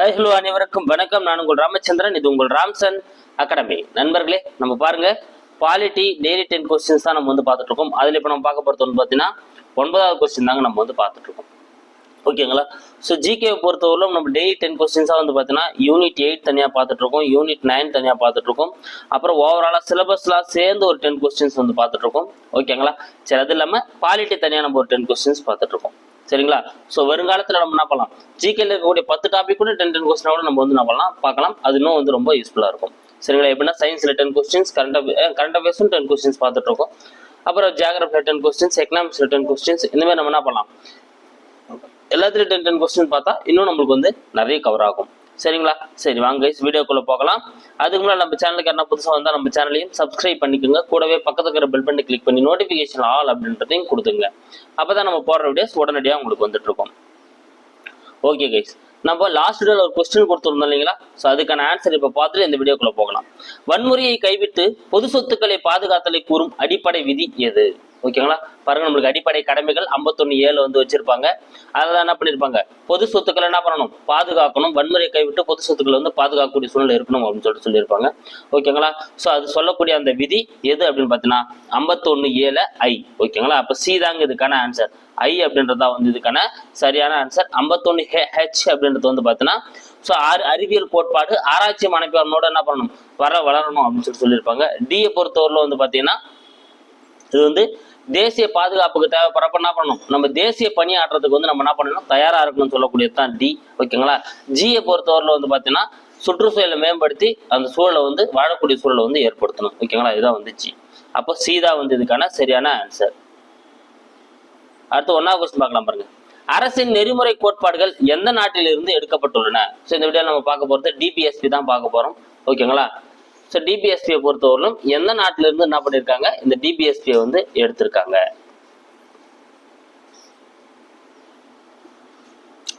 Hi hello அனைவருக்கும் வணக்கம். நான் உங்கள் ராமச்சந்திரன் இது உங்கள் ராம்சன் அகாடமி. நண்பர்களே நம்ம பாருங்க பாலிட்டி டெய்லி டென் கொஸ்டின்ஸ் தான் நம்ம வந்து பார்த்துட்டு இருக்கோம் அதில் இப்போ நம்ம பார்க்க போகிறது வந்து பார்த்தீங்கன்னா ஒன்பதாவது கொஸ்டின் தாங்க நம்ம வந்து பார்த்துட்டு இருக்கோம் ஓகேங்களா ஸோ ஜிகே பொறுத்தவரையிலும் நம்ம டெய்லி டென் கொஸ்டின்ஸாக வந்து பார்த்தீங்கன்னா யூனிட் எயிட் தனியாக பார்த்துட்டு இருக்கோம் யூனிட் நைன் தனியாக பார்த்துட்டு இருக்கோம் அப்புறம் ஓவராலாக சிலபஸ்லாம் சேர்ந்து ஒரு டென் கொஸ்டின்ஸ் வந்து பார்த்துட்டு இருக்கோம் ஓகேங்களா சரி அது இல்லாமல் பாலிட்டி தனியாக நம்ம ஒரு டென் கொஸ்டின்ஸ் பார்த்துட்டு இருக்கோம் சரிங்களா? ஸோ வருங்காலத்தில் நம்ம என்ன பண்ணலாம்? ஜிகேல இருக்கக்கூடிய பத்து டாபிக் கூட டென் டென் கொஸ்டினோட நம்ம வந்து என்ன பண்ணலாம்? பார்க்கலாம். அது இன்னும் வந்து ரொம்ப யூஸ்ஃபுல்லாக இருக்கும். சரிங்களா? எப்படின்னா சயின்ஸில் டென் கொஸ்டின்ஸ் கரண்ட் கரண்ட் அஃபேர்ஸும் டென் கொஸ்டின்ஸ் பார்த்துட்டு இருக்கோம். அப்புறம் ஜியாகிரபியில் டென் கொஸ்டின்ஸ் எக்கனாமிக்ஸில் டென் கொஸ்டின்ஸ் இந்த மாதிரி நம்ம என்ன பண்ணலாம்? எல்லாத்துலேயும் டென் டென் கொஸ்டின் பார்த்தா இன்னும் நம்மளுக்கு வந்து நிறைய கவர் ஆகும். சரிங்களா? சரி வாங்க கைஸ் வீடியோக்குள்ள போகலாம். அதுக்கு முன்னாடி நம்ம சேனலுக்கு என்ன புதுசாக வந்தால் நம்ம சேனலையும் சப்ஸ்கிரைப் பண்ணிக்கோங்க. கூடவே பக்கத்துல இருக்கிற பெல் பண்ணி கிளிக் பண்ணி நோட்டிஃபிகேஷன் ஆல் அப்படின்றதையும் கொடுத்துங்க அப்போ தான் நம்ம போடுற வீடியோஸ் உடனடியாக உங்களுக்கு வந்துட்டு இருக்கோம். ஓகே கைஸ் நம்ம லாஸ்ட் வீடியோவில் ஒரு கொஸ்டின் கொடுத்துருந்தோம் இல்லைங்களா? ஸோ அதுக்கான ஆன்சர் இப்போ பார்த்துட்டு இந்த வீடியோக்குள்ள போகலாம். வன்முறையை கைவிட்டு பொது சொத்துக்களை பாதுகாத்தலை கூறும் அடிப்படை விதி எது? ஓகேங்களா பாருங்க நம்மளுக்கு அடிப்படை கடமைகள் ஐம்பத்தொன்னு ஏழு வந்து வச்சிருப்பாங்க. அதில் என்ன பண்ணியிருப்பாங்க பொது சொத்துக்களை என்ன பண்ணணும்? பாதுகாக்கணும். வன்முறையை கைவிட்டு பொது சொத்துக்களை வந்து பாதுகாக்கக்கூடிய சூழ்நிலை இருக்கணும் அப்படின்னு சொல்லிட்டு சொல்லியிருப்பாங்க. ஓகேங்களா ஸோ அது சொல்லக்கூடிய அந்த விதி எது அப்படின்னு பார்த்தீங்கன்னா ஐம்பத்தொன்னு ஏழு ஐ. ஓகேங்களா அப்போ சி தாங்க இதுக்கான ஆன்சர் ஐ அப்படின்றது தான் வந்து இதுக்கான சரியான ஆன்சர் ஐம்பத்தொன்னு ஹெச் அப்படின்றது வந்து பார்த்தீங்கன்னா ஸோ அறிவியல் கோட்பாடு ஆராய்ச்சி மனைப்பாளனோட என்ன பண்ணணும்? வர வளரணும் அப்படின்னு சொல்லி சொல்லியிருப்பாங்க. டியை பொறுத்தவரையில் வந்து பார்த்தீங்கன்னா இது வந்து தேசிய பாதுகாப்புக்கு தேவைப்படுறப்ப என்ன பண்ணணும்? நம்ம தேசிய பணியாற்றுறதுக்கு வந்து நம்ம என்ன பண்ணணும்? தயாராக இருக்கணும்னு சொல்லக்கூடியது தான் டி ஓகேங்களா? ஜியை பொறுத்தவரையில் வந்து பார்த்தீங்கன்னா சுற்றுச்சூழலை மேம்படுத்தி அந்த சூழலை வந்து வாழக்கூடிய சூழலை வந்து ஏற்படுத்தணும். ஓகேங்களா? இதுதான் வந்து ஜி அப்போ சீதா வந்து இதுக்கான சரியான ஆன்சர் அடுத்து ஒன்னாவது கொஸ்டின் பார்க்கலாம் பாருங்க. அரசின் நெறிமுறை கோட்பாடுகள் எந்த நாட்டிலிருந்து எடுக்கப்பட்டுள்ளன? ஸோ இந்த வீடியோ நம்ம பார்க்க போகிறது டிபிஎஸ்பி தான் பார்க்க போகிறோம் ஓகேங்களா ஸோ டிபிஎஸ்பியை பொறுத்தவரையிலும் எந்த நாட்டில இருந்து என்ன பண்ணியிருக்காங்க இந்த டிபிஎஸ்பியை வந்து எடுத்திருக்காங்க.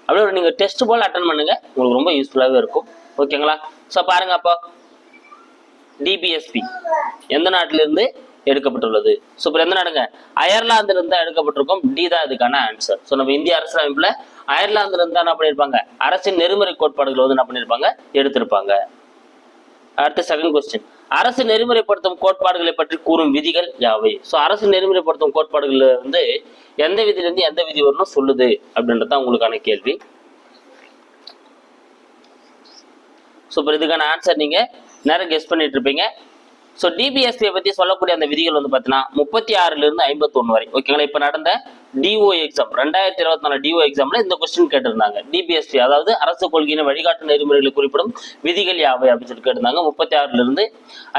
அப்படியே ஒரு நீங்க டெஸ்ட் போல் அட்டன் பண்ணுங்க. உங்களுக்கு ரொம்ப யூஸ்ஃபுல்லாகவே இருக்கும். ஓகேங்களா ஸோ பாருங்க அப்போ டிபிஎஸ்பி எந்த நாட்டிலிருந்து எடுக்கப்பட்டுள்ளது. ஸோ இப்போ எந்த நாடுங்க. அயர்லாந்துல இருந்து தான் எடுக்கப்பட்டிருக்கும். டி தான் இதுக்கான ஆன்சர் ஸோ நம்ம இந்திய அரசியலமைப்புல அயர்லாந்துல இருந்து தான் என்ன பண்ணியிருப்பாங்க அரசின் நெறிமுறை கோட்பாடுகள் வந்து என்ன பண்ணியிருப்பாங்க எடுத்திருப்பாங்க. அடுத்த செகண்ட் கொஸ்டின் அரசு நெறிமுறைப்படுத்தும் கோட்பாடுகளை பற்றி கூறும் விதிகள் யாவை? ஸோ அரசு நெறிமுறைப்படுத்தும் கோட்பாடுகள் வந்து எந்த விதியிலிருந்து எந்த விதி வரணும் சொல்லுது அப்படின்றது தான் உங்களுக்கான கேள்வி. ஸோ இப்போ இதுக்கான ஆன்சர் நீங்க நேரம் கெஸ் பண்ணிட்டு இருப்பீங்க. ஸோ டிபிஎஸ்பியை பற்றி சொல்லக்கூடிய அந்த விதிகள் வந்து பார்த்தீங்கன்னா முப்பத்தி ஆறுலேருந்து ஐம்பத்தொன்று வரை. ஓகேங்களா இப்போ நடந்த டிஓ எக்ஸாம் ரெண்டாயிரத்தி இருபத்தி நாலு டிஓ எக்ஸாம்ல இந்த கொஸ்டின் கேட்டிருந்தாங்க. டிபிஎஸ்பி அதாவது அரசு கொள்கையின் வழிகாட்டு நெறிமுறைகளை குறிப்பிடும் விதிகள் யாவை அப்படின்னு சொல்லி கேட்டிருந்தாங்க. முப்பத்தி ஆறுலேருந்து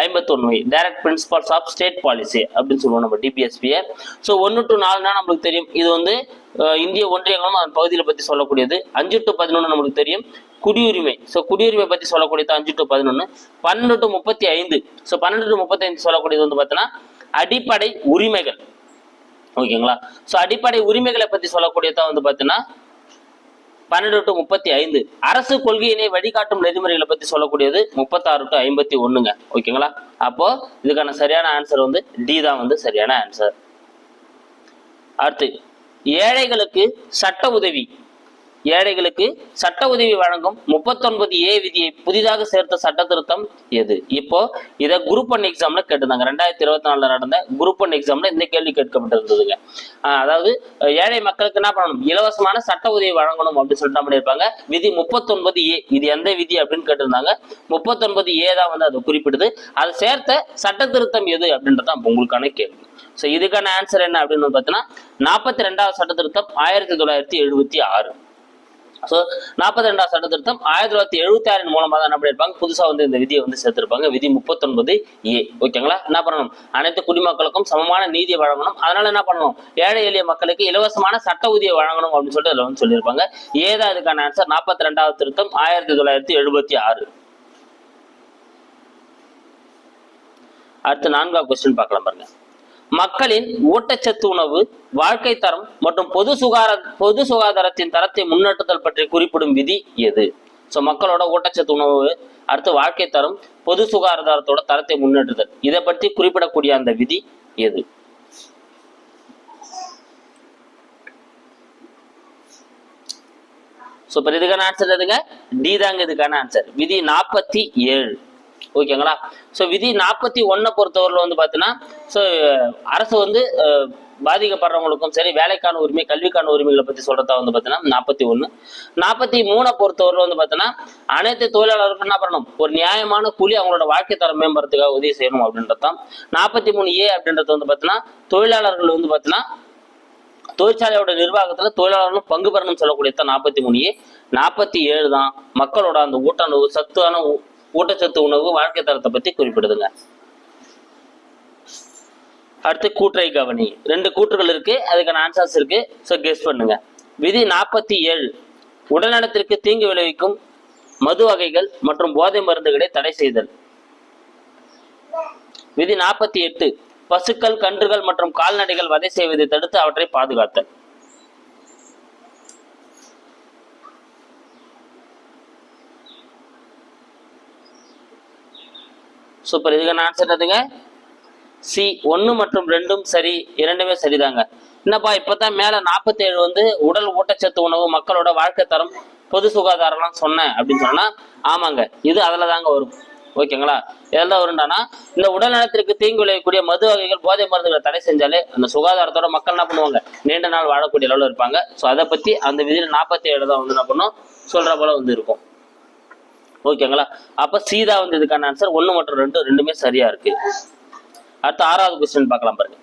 ஐம்பத்தொன்று வரை. Direct principles of state policy அப்படின்னு சொல்லுவோம் நம்ம டிபிஎஸ்பியை ஸோ ஒன்று டு நாலுனா நம்மளுக்கு தெரியும். இது வந்து இந்திய ஒன்றியங்களும் அதன் பகுதியில் பற்றி சொல்லக்கூடியது. அஞ்சு டு பதினொன்று நம்மளுக்கு தெரியும். குடியுரிமை. ஸோ குடியுரிமை பற்றி சொல்லக்கூடியது அஞ்சு டு பதினொன்று பன்னெண்டு டு முப்பத்தி ஐந்து. ஸோ பன்னெண்டு டு முப்பத்தி ஐந்து சொல்லக்கூடியது வந்து பார்த்தீங்கன்னா அடிப்படை உரிமைகள். ஓகேங்களா? ஸோ அடிப்படை உரிமைகளை பற்றி சொல்லக்கூடியதான் வந்து பார்த்தீங்கன்னா பன்னெண்டு டு முப்பத்தி ஐந்து. அரசு கொள்கையினை வழிகாட்டும் நெறிமுறைகளை பற்றி சொல்லக்கூடியது முப்பத்தாறு டு ஐம்பத்தி ஒன்றுங்க ஓகேங்களா? அப்போ இதுக்கான சரியான ஆன்சர் வந்து டி தான் வந்து சரியான ஆன்சர் அடுத்து ஏழைகளுக்கு சட்ட உதவி. ஏழைகளுக்கு சட்ட உதவி வழங்கும் முப்பத்தொன்பது ஏ விதியை புதிதாக சேர்த்த சட்ட திருத்தம் எது? இப்போ இதை குரூப் ஒன் எக்ஸாம்ல கேட்டிருந்தாங்க. ரெண்டாயிரத்தி இருபத்தி நாலுல நடந்த குரூப் ஒன் எக்ஸாம்ல இந்த கேள்வி கேட்கப்பட்டிருந்ததுங்க. அதாவது ஏழை மக்களுக்கு என்ன பண்ணணும்? இலவசமான சட்ட உதவி வழங்கணும் அப்படின்னு சொல்லிட்டு பண்ணியிருப்பாங்க. விதி முப்பத்தொன்பது ஏ இது எந்த விதி அப்படின்னு கேட்டிருந்தாங்க. முப்பத்தொன்பது ஏ தான் வந்து அது குறிப்பிடுது. அதை சேர்த்த சட்ட திருத்தம் எது அப்படின்றது தான் உங்களுக்கான கேள்வி. ஸோ இதுக்கான ஆன்சர் என்ன அப்படின்னு பார்த்தீங்கன்னா நாற்பத்தி ரெண்டாவது சட்ட திருத்தம் ஆயிரத்தி தொள்ளாயிரத்தி எழுபத்தி ஆறு. ஸோ நாற்பத்தி ரெண்டாவது சட்ட திருத்தம் ஆயிரத்தி தொள்ளாயிரத்தி எழுபத்தி ஆறின் மூலமாக தான் என்ன பண்ணியிருப்பாங்க புதுசாக வந்து இந்த விதியை வந்து சேர்த்திருப்பாங்க. விதி முப்பத்தொன்பது ஏ. ஓகேங்களா என்ன பண்ணணும்? அனைத்து குடிமக்களுக்கும் சமமான நீதியை வழங்கணும். அதனால என்ன பண்ணணும்? ஏழை எளிய மக்களுக்கு இலவசமான சட்ட உதவியை வழங்கணும் அப்படின்னு சொல்லிட்டு அதில் வந்து சொல்லியிருப்பாங்க. ஏதா இதுக்கான ஆன்சர் நாற்பத்தி ரெண்டாவது திருத்தம் ஆயிரத்தி தொள்ளாயிரத்தி எழுபத்தி ஆறு அடுத்து நான்காவது கொஸ்டின் பார்க்கலாம் பாருங்க. மக்களின் ஊட்டச்சத்து உணவு வாழ்க்கை தரம் மற்றும் பொது சுகார பொது சுகாதாரத்தின் தரத்தை முன்னேற்றுதல் பற்றி குறிப்பிடும் விதி எது? ஸோ மக்களோட ஊட்டச்சத்து உணவு அடுத்து வாழ்க்கை தரம் பொது சுகாதாரத்தோட தரத்தை முன்னேற்றுதல். இதை பற்றி குறிப்பிடக்கூடிய அந்த விதி எது? ஸோ இப்போ இதுக்கான ஆன்சர் எதுங்க? டி தாங்க இதுக்கான ஆன்சர் விதி நாற்பத்தி ஏழு. ஓகேங்களா ஸோ விதி நாற்பத்தி ஒன்றை பொறுத்தவரையில் வந்து பார்த்தீங்கன்னா ஸோ அரசு வந்து பாதிக்கப்படுறவங்களுக்கும் சரி வேலைக்கான உரிமை கல்விக்கான உரிமைகளை பற்றி சொல்றதா வந்து பார்த்தீங்கன்னா நாற்பத்தி ஒன்று நாற்பத்தி மூணை பொறுத்தவரையில் வந்து பார்த்தீங்கன்னா அனைத்து தொழிலாளர்களுக்கும் என்ன பண்ணணும்? ஒரு நியாயமான கூலி அவங்களோட வாழ்க்கை தரம் மேம்படுறதுக்காக உதவி செய்யணும் அப்படின்றது தான். நாற்பத்தி மூணு ஏ அப்படின்றது வந்து பார்த்தீங்கன்னா தொழிலாளர்கள் வந்து பார்த்தீங்கன்னா தொழிற்சாலையோட நிர்வாகத்தில் தொழிலாளர்களும் பங்கு பெறணும்னு சொல்லக்கூடிய நாற்பத்தி மூணு ஏ. நாற்பத்தி ஏழு தான் மக்களோட அந்த ஊட்டணவு சத்தான ஊட்டச்சத்து உணவு வாழ்க்கை தரத்தை பத்தி குறிப்பிடுதுங்க. அடுத்து கூற்றை கவனி. ரெண்டு கூற்றுகள் இருக்கு அதுக்கான ஆன்சர்ஸ் இருக்கு. ஸோ கெஸ் பண்ணுங்க. விதி நாற்பத்தி ஏழு. உடல்நலத்திற்கு தீங்கு விளைவிக்கும் மது வகைகள் மற்றும் போதை மருந்துகளை தடை செய்தல். விதி நாற்பத்தி எட்டு. பசுக்கள் கன்றுகள் மற்றும் கால்நடைகள் வதை செய்வதை தடுத்து அவற்றை பாதுகாத்தல். சூப்பர். இதுக்கான ஆன்சர் எதுங்க சி ஒன்று மற்றும் ரெண்டும் சரி இரண்டுமே சரிதாங்க. என்னப்பா இப்பதான் மேல நாற்பத்தி ஏழு வந்து உடல் ஊட்டச்சத்து உணவு மக்களோட வாழ்க்கை தரம் பொது சுகாதாரம்லாம் சொன்னேன் அப்படின்னு சொன்னா ஆமாங்க. இது அதில் தாங்க வரும். ஓகேங்களா? எதில் வருண்டானா இந்த உடல் நலத்திற்கு தீங்கு விளையக்கூடிய மது வகைகள் போதை மருந்துகளை தடை செஞ்சாலே அந்த சுகாதாரத்தோட மக்கள் என்ன பண்ணுவாங்க? நீண்ட நாள் வாழக்கூடிய அளவில் இருப்பாங்க. ஸோ அதை பத்தி அந்த விதியில் நாற்பத்தி ஏழு தான் வந்து என்ன பண்ணும்? சொல்ற போல வந்து இருக்கும். ஓகேங்களா அப்ப சீதா வந்து இதுக்கான ஆன்சர் ஒன்று மற்றும் ரெண்டு ரெண்டுமே சரியா இருக்கு. அடுத்து ஆறாவது கொஸ்டின் பார்க்கலாம் பாருங்க.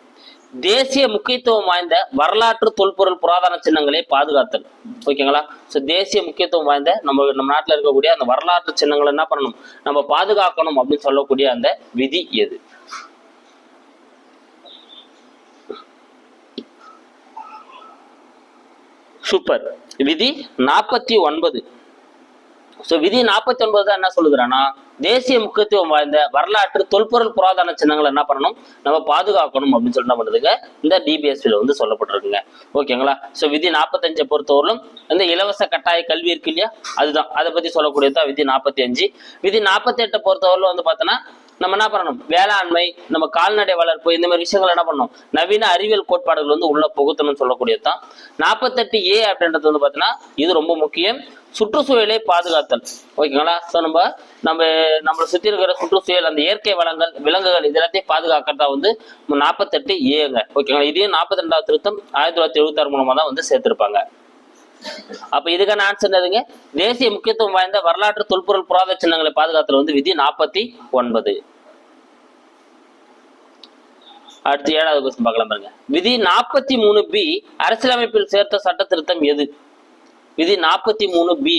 தேசிய முக்கியத்துவம் வாய்ந்த வரலாற்று தொல்பொருள் புராதன சின்னங்களை பாதுகாத்தல். ஓகேங்களா ஸோ தேசிய முக்கியத்துவம் வாய்ந்த நம்ம நம்ம நாட்டில் இருக்கக்கூடிய அந்த வரலாற்று சின்னங்களை என்ன பண்ணணும்? நம்ம பாதுகாக்கணும் அப்படின்னு சொல்லக்கூடிய அந்த விதி எது? சூப்பர் விதி நாற்பத்தி ஒன்பது. ஸோ விதி நாற்பத்தி ஒன்பது தான் என்ன சொல்லுகிறான்னா தேசிய முக்கியத்துவம் வாய்ந்த வரலாற்று தொல்பொருள் புராதன சின்னங்களை என்ன பண்ணணும்? நம்ம பாதுகாக்கணும் அப்படின்னு சொல்லி என்ன பண்ணுதுங்க? இந்த டிபிஎஸ்பியில் வந்து சொல்லப்பட்டிருக்குங்க. ஓகேங்களா ஸோ விதி நாற்பத்தஞ்சை பொறுத்தவரையிலும் இந்த இலவச கட்டாய கல்வி இருக்கு இல்லையா? அதுதான். அதை பற்றி சொல்லக்கூடியது விதி நாற்பத்தி அஞ்சு. விதி நாற்பத்தி எட்டை பொறுத்தவரையிலும் வந்து பார்த்தோன்னா நம்ம என்ன பண்ணணும்? வேளாண்மை நம்ம கால்நடை வளர்ப்பு இந்த மாதிரி விஷயங்கள் என்ன பண்ணணும்? நவீன அறிவியல் கோட்பாடுகள் வந்து உள்ள புகுத்தணும்னு சொல்லக்கூடியது தான். நாற்பத்தெட்டு ஏ அப்படின்றது வந்து பார்த்தீங்கன்னா இது ரொம்ப முக்கியம். சுற்றுச்சூழலை பாதுகாத்தல். ஓகேங்களா? ஸோ நம்ம நம்ம நம்மளை சுற்றி இருக்கிற சுற்றுச்சூழல் அந்த இயற்கை வளங்கள் விலங்குகள் இது எல்லாத்தையும் பாதுகாக்கிறதா வந்து நாற்பத்தெட்டு ஏங்க. ஓகேங்களா? இதையும் நாற்பத்தி ரெண்டாவது திருத்தம் ஆயிரத்தி தொள்ளாயிரத்தி எழுபத்தாறு மூலமாக தான் வந்து சேர்த்திருப்பாங்க. அப்ப இதுக்கான ஆன்சர் என்னதுங்க? தேசிய முக்கியத்துவம் வாய்ந்த வரலாற்று தொல்பொருள் புராத சின்னங்களை பாதுகாத்தல் வந்து விதி நாற்பத்தி ஒன்பது. அடுத்து ஏழாவது கொஸ்டின் பார்க்கலாம் பாருங்க. விதி நாற்பத்தி மூணு பி அரசியலமைப்பில் சேர்த்த சட்ட திருத்தம் எது? விதி நாற்பத்தி மூணு பி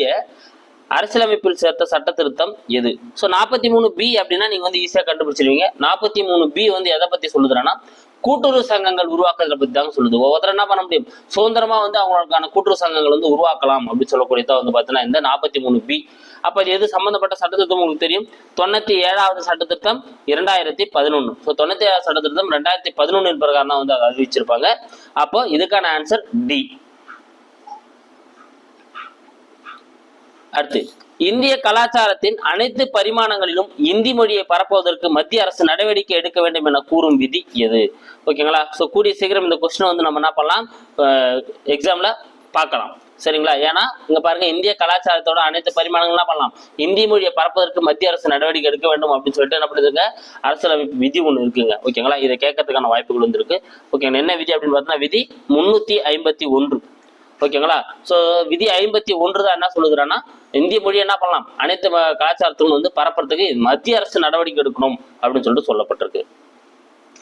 அரசியலமைப்பில் சேர்த்த சட்ட திருத்தம் எது? ஸோ நாற்பத்தி மூணு பி அப்படின்னா நீங்க வந்து ஈஸியா கண்டுபிடிச்சிருவீங்க. நாற்பத்தி மூணு பி வந்து எதை பத்தி சொல்லுதுன்னா கூட்டுறவு சங்கங்கள் உருவாக்குறத பத்தி தாங்க சொல்லுது. ஒவ்வொருத்தர் என்ன பண்ண முடியும்? சுதந்திரமா வந்து அவங்களுக்கான கூட்டுறவு சங்கங்கள் வந்து உருவாக்கலாம் அப்படின்னு சொல்லக்கூடியதா வந்து பார்த்தீங்கன்னா இந்த நாற்பத்தி மூணு பி. அப்ப இது எது சம்பந்தப்பட்ட சட்டத்திட்டம் உங்களுக்கு தெரியும்? தொண்ணூத்தி ஏழாவது சட்டத்திட்டம் இரண்டாயிரத்தி பதினொன்று ஸோ தொண்ணூத்தி ஏழாவது சட்டத்திட்டம் ரெண்டாயிரத்தி பதினொன்றின் பிரகாரம் தான் வந்து அதை அறிவிச்சிருப்பாங்க. அப்போ இதுக்கான ஆன்சர் டி அடுத்து இந்திய கலாச்சாரத்தின் அனைத்து பரிமாணங்களிலும் இந்தி மொழியை பரப்புவதற்கு மத்திய அரசு நடவடிக்கை எடுக்க வேண்டும் என கூறும் விதி எது? ஓகேங்களா ஸோ கூடிய சீக்கிரம் இந்த கொஸ்டின் வந்து நம்ம என்ன பண்ணலாம்? எக்ஸாம்ல பார்க்கலாம். சரிங்களா? ஏன்னா இங்க பாருங்க இந்திய கலாச்சாரத்தோட அனைத்து பரிமாணங்கள்லாம் பண்ணலாம்? இந்தி மொழியை பரப்புவதற்கு மத்திய அரசு நடவடிக்கை எடுக்க வேண்டும் அப்படின்னு சொல்லிட்டு என்ன பண்ணுதுங்க அரசியலமைப்பு விதி ஒன்று இருக்குங்க. ஓகேங்களா இதை கேட்கறதுக்கான வாய்ப்புகள் வந்துருக்கு. ஓகே என்ன விதி அப்படின்னு பார்த்தீங்கன்னா விதி முன்னூத்தி ஐம்பத்தி ஒன்று. ஓகேங்களா? ஸோ விதி ஐம்பத்தி ஒன்று தான் என்ன சொல்லுதுன்னா இந்திய மொழி என்ன பண்ணலாம்? அனைத்து ம- கலாச்சாரத்திலும் வந்து பரப்புறதுக்கு மத்திய அரசு நடவடிக்கை எடுக்கணும் அப்படின்னு சொல்லிட்டு சொல்லப்பட்டிருக்கு.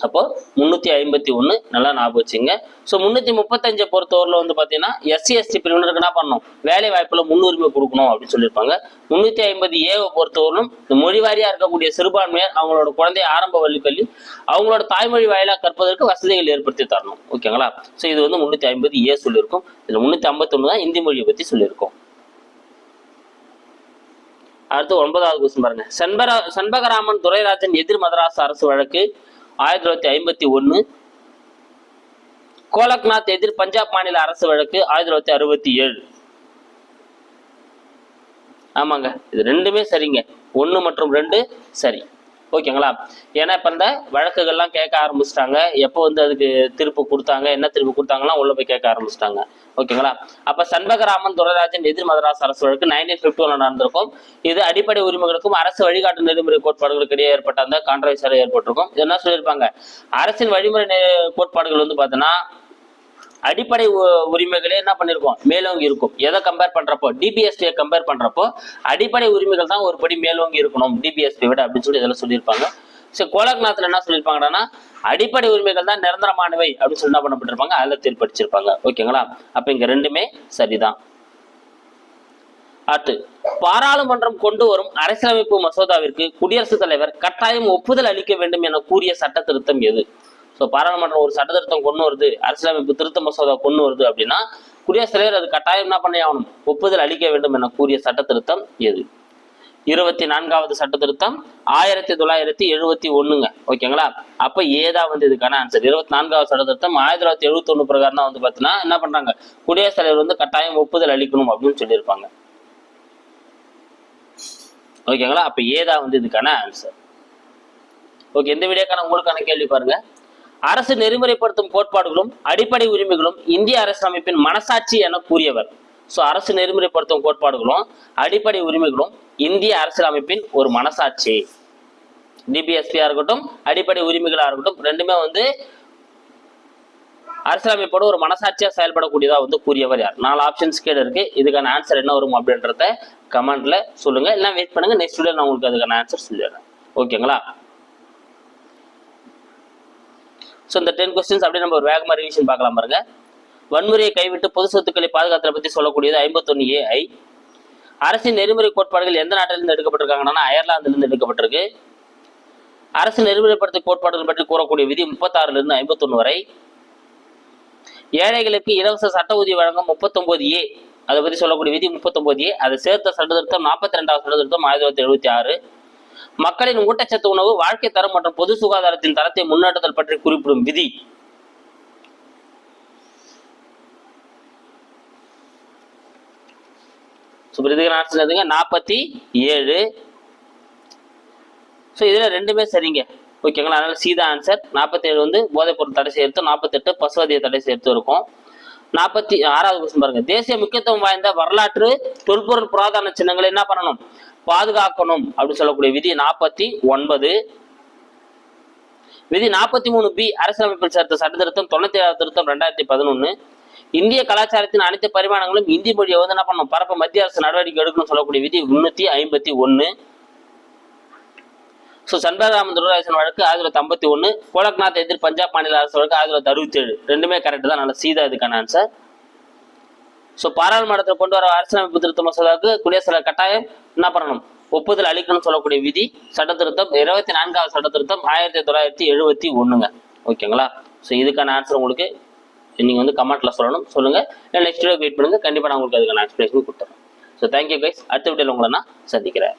அப்போ முந்நூற்றி ஐம்பத்தி ஒன்று நல்லா ஞாபகம் வச்சுங்க. ஸோ முந்நூற்றி முப்பத்தஞ்சை பொறுத்தவரையில் வந்து பார்த்தீங்கன்னா எஸ்சி எஸ்டி பிரிவினருக்கு என்ன பண்ணணும்? வேலை வாய்ப்புல முன்னுரிமை கொடுக்கணும் அப்படின்னு சொல்லியிருப்பாங்க. முந்நூற்றி ஐம்பது ஏவை பொறுத்தவரையிலும் இந்த மொழி வாரியாக இருக்கக்கூடிய சிறுபான்மையர் அவங்களோட குழந்தை ஆரம்ப வழி கல்வி அவங்களோட தாய்மொழி வாயிலாக கற்பதற்கு வசதிகள் ஏற்படுத்தி தரணும். ஓகேங்களா? ஸோ இது வந்து முந்நூற்றி ஐம்பது ஏ சொல்லியிருக்கும். இதில் முந்நூற்றி ஐம்பத்தொன்று தான் இந்தி மொழியை பற்றி சொல்லியிருக்கோம். அடுத்து ஒன்பதாவது கொஸ்டின் பாருங்க. செண்பரா செண்பகராமன் துரைராஜன் எதிர் மதராஸ் அரசு வழக்கு ஆயிரத்தி தொள்ளாயிரத்தி ஐம்பத்தி ஒன்று கோலக்நாத் எதிர் பஞ்சாப் மாநில அரசு வழக்கு ஆயிரத்தி தொள்ளாயிரத்தி அறுபத்தி ஏழு. ஆமாங்க இது ரெண்டுமே சரிங்க. ஒன்று மற்றும் ரெண்டு சரி. ஓகேங்களா? ஏன்னா இப்ப இந்த வழக்குகள்லாம் கேட்க ஆரம்பிச்சிட்டாங்க. எப்போ வந்து அதுக்கு திருப்பு கொடுத்தாங்க என்ன திருப்பு கொடுத்தாங்கலாம் உள்ள போய் கேட்க ஆரம்பிச்சிட்டாங்க. ஓகேங்களா? அப்ப சண்பகராமன் துரராஜன் எதிர் மதராஸ் அரசு வழக்கு நைன்டீன் பிப்டி ஒன்ல நடந்திருக்கும். இது அடிப்படை உரிமைகளுக்கும் அரசு வழிகாட்டு நெறிமுறை கோட்பாடுகளுக்கு இடையே ஏற்பட்ட அந்த கான்ட்ரவர்சியாக ஏற்பட்டிருக்கும். இது என்ன சொல்லியிருப்பாங்க? அரசின் வழிமுறை கோட்பாடுகள் வந்து பார்த்தீங்கன்னா அடிப்படை உ- உரிமைகளே என்ன பண்ணிருக்கோம்? மேலோங்கி இருக்கும். எதை கம்பேர் பண்றப்போ? டிபிஎஸ்டியை கம்பேர் பண்றப்போ அடிப்படை உரிமைகள் தான் ஒரு படி மேலோங்கி இருக்கணும் டிபிஎஸ்டி விட அப்படின்னு சொல்லி இதெல்லாம் சொல்லியிருப்பாங்க. சரி கோலக்நாத்ல என்ன சொல்லியிருப்பாங்கன்னா அடிப்படை உரிமைகள் தான் நிரந்தரமானவை அப்படின்னு சொல்லி என்ன பண்ணப்பட்டிருப்பாங்க? அதில் தீர்ப்படிச்சிருப்பாங்க ஓகேங்களா? அப்ப இங்க ரெண்டுமே சரிதான். அடுத்து பாராளுமன்றம் கொண்டு வரும் அரசியலமைப்பு மசோதாவிற்கு குடியரசுத் தலைவர் கட்டாயம் ஒப்புதல் அளிக்க வேண்டும் என கூறிய சட்ட திருத்தம் எது? ஸோ பாராளுமன்றம் ஒரு சட்ட திருத்தம் கொண்டு வருது. அரசியலமைப்பு திருத்த மசோதா கொண்டு வருது அப்படின்னா குடியரசுத் தலைவர் அது கட்டாயம் என்ன பண்ணி ஆகணும்? ஒப்புதல் அளிக்க வேண்டும் என கூறிய சட்ட திருத்தம் எது? இருபத்தி நான்காவது சட்ட திருத்தம் ஆயிரத்தி தொள்ளாயிரத்தி எழுபத்தி ஒண்ணுங்க. ஓகேங்களா? அப்ப ஏதா வந்து இதுக்கான ஆன்சர் இருபத்தி நான்காவது சட்ட திருத்தம் ஆயிரத்தி தொள்ளாயிரத்தி எழுபத்தி ஒண்ணு பிரகாரம் தான் வந்து பாத்தீங்கன்னா என்ன பண்றாங்க? குடியரசுத் தலைவர் வந்து கட்டாயம் ஒப்புதல் அளிக்கணும் அப்படின்னு சொல்லியிருப்பாங்க. ஓகேங்களா? அப்ப ஏதா வந்து இதுக்கான ஆன்சர் ஓகே இந்த வீடியோக்கான உங்களுக்கான கேள்வி பாருங்க. அரசு நெறிமுறைப்படுத்தும் கோட்பாடுகளும் அடிப்படை உரிமைகளும் இந்திய அரசியலமைப்பின் மனசாட்சி என கூறியவர். ஸோ அரசு நெறிமுறைப்படுத்தும் கோட்பாடுகளும் அடிப்படை உரிமைகளும் இந்திய அரசியலமைப்பின் ஒரு மனசாட்சி. டிபிஎஸ்பியா இருக்கட்டும் அடிப்படை உரிமைகளா இருக்கட்டும் ரெண்டுமே வந்து அரசியலமைப்போட ஒரு மனசாட்சியா செயல்படக்கூடியதா வந்து கூறியவர் யார்? நாலு ஆப்ஷன்ஸ் கீழே இருக்கு. இதுக்கான ஆன்சர் என்ன வரும் அப்படின்றத கமெண்ட்ல சொல்லுங்க. எல்லாம் வெயிட் பண்ணுங்க. நெக்ஸ்ட் வீடியோ நான் உங்களுக்கு அதுக்கான ஆன்சர் சொல்லிடுறேன். ஓகேங்களா ஸோ இந்த டென் கொஸ்டின்ஸ் அப்படியே நம்ம ஒரு வேகமாக ரிவிஷன் பார்க்கலாம் பாருங்க. வன்முறையை கைவிட்டு பொது சொத்துக்களை பாதுகாத்ததை பற்றி சொல்லக்கூடியது ஐம்பத்தொன்னு ஏ ஐ அரசின் நெறிமுறை கோட்பாடுகள் எந்த நாட்டிலிருந்து எடுக்கப்பட்டிருக்காங்கன்னா அயர்லாந்திலிருந்து எடுக்கப்பட்டிருக்கு. அரசு நெறிமுறைப்படுத்த கோட்பாடுகள் பற்றி கூறக்கூடிய விதி முப்பத்தாறுல இருந்து ஐம்பத்தொன்னு வரை. ஏழைகளுக்கு இலவச சட்ட உதவி வழங்கும் முப்பத்தொன்பது ஏ அதை பற்றி சொல்லக்கூடிய விதி முப்பத்தொன்பது ஏ அதை சேர்த்த சட்டத்திருத்தம் நாற்பத்தி ரெண்டாவது சட்டத்திருத்தம் ஆயிரத்தி தொள்ளாயிரத்தி எழுபத்தி ஆறு. மக்களின் ஊட்டச்சத்து உணவு வாழ்க்கை தரம் மற்றும் பொது சுகாதாரத்தின் தரத்தை முன்னேற்றுதல் பற்றி குறிப்பிடும் விதி. நாற்பத்தி ஏழு. ஸோ இதில் ரெண்டுமே சரிங்க. ஓகேங்களா அதனால சீதா ஆன்சர் நாற்பத்தேழு வந்து போதைப் பொருள் தடை சேர்த்து நாற்பத்தெட்டு பசுவதியை தடை சேர்த்து இருக்கும். நாற்பத்தி ஆறாவது கொஸ்டின் பாருங்க. தேசிய முக்கியத்துவம் வாய்ந்த வரலாற்று தொல்பொருள் புராதன சின்னங்களை என்ன பண்ணணும்? பாதுகாக்கணும் அப்படின்னு சொல்லக்கூடிய விதி நாற்பத்தி ஒன்பது. விதி நாற்பத்தி மூணு பி அரசியலமைப்பில் சேர்த்த சட்ட திருத்தம் தொண்ணூத்தி ஏழாவது திருத்தம் ரெண்டாயிரத்தி பதினொன்னு. இந்திய கலாச்சாரத்தின் அனைத்து பரிமாணங்களும் இந்தி மொழியை வந்து என்ன பண்ணும் பரப்ப மத்திய அரசு நடவடிக்கை எடுக்கணும்னு சொல்லக்கூடிய விதி முன்னூத்தி ஐம்பத்தி ஒன்னு. ஸோ சண்பகராமன் துரராஜன் வழக்கு ஆயிரத்தி தொள்ளாயிரத்தி ஐம்பத்தி ஒன்று கோலக்நாத் எதிர் பஞ்சாப் மாநில அரசு வழக்கு ஆயிரத்தி தொள்ளாயிரத்தி அறுபத்தி ஏழு. ரெண்டுமே கரெக்ட் தான். நல்ல சீதா இதுக்கான ஆன்சர் ஸோ பாராளுமன்றத்தில் கொண்டு வர அரசியலமைப்பு திருத்த மசோதாவுக்கு குடியரசுத் தலைவர் கட்டாயம் என்ன பண்ணணும்? ஒப்புதல் அளிக்கணும்னு சொல்லக்கூடிய விதி சட்ட திருத்தம் இருபத்தி நான்காவது சட்ட திருத்தம் ஆயிரத்தி தொள்ளாயிரத்தி எழுபத்தி ஒண்ணுங்க. ஓகேங்களா? ஸோ இதுக்கான ஆன்சர் உங்களுக்கு நீங்கள் வந்து கமெண்ட்ல சொல்லணும். சொல்லுங்க. இல்லை நெக்ஸ்ட் வீடியோ வெயிட் பண்ணுங்க. கண்டிப்பாக நான் உங்களுக்கு அதுக்கான எக்ஸ்பிளேஷன் கொடுத்துறேன். ஸோ தேங்க்யூ கைஸ் அடுத்த வீடியோவில் உங்களை நான் சந்திக்கிறேன்.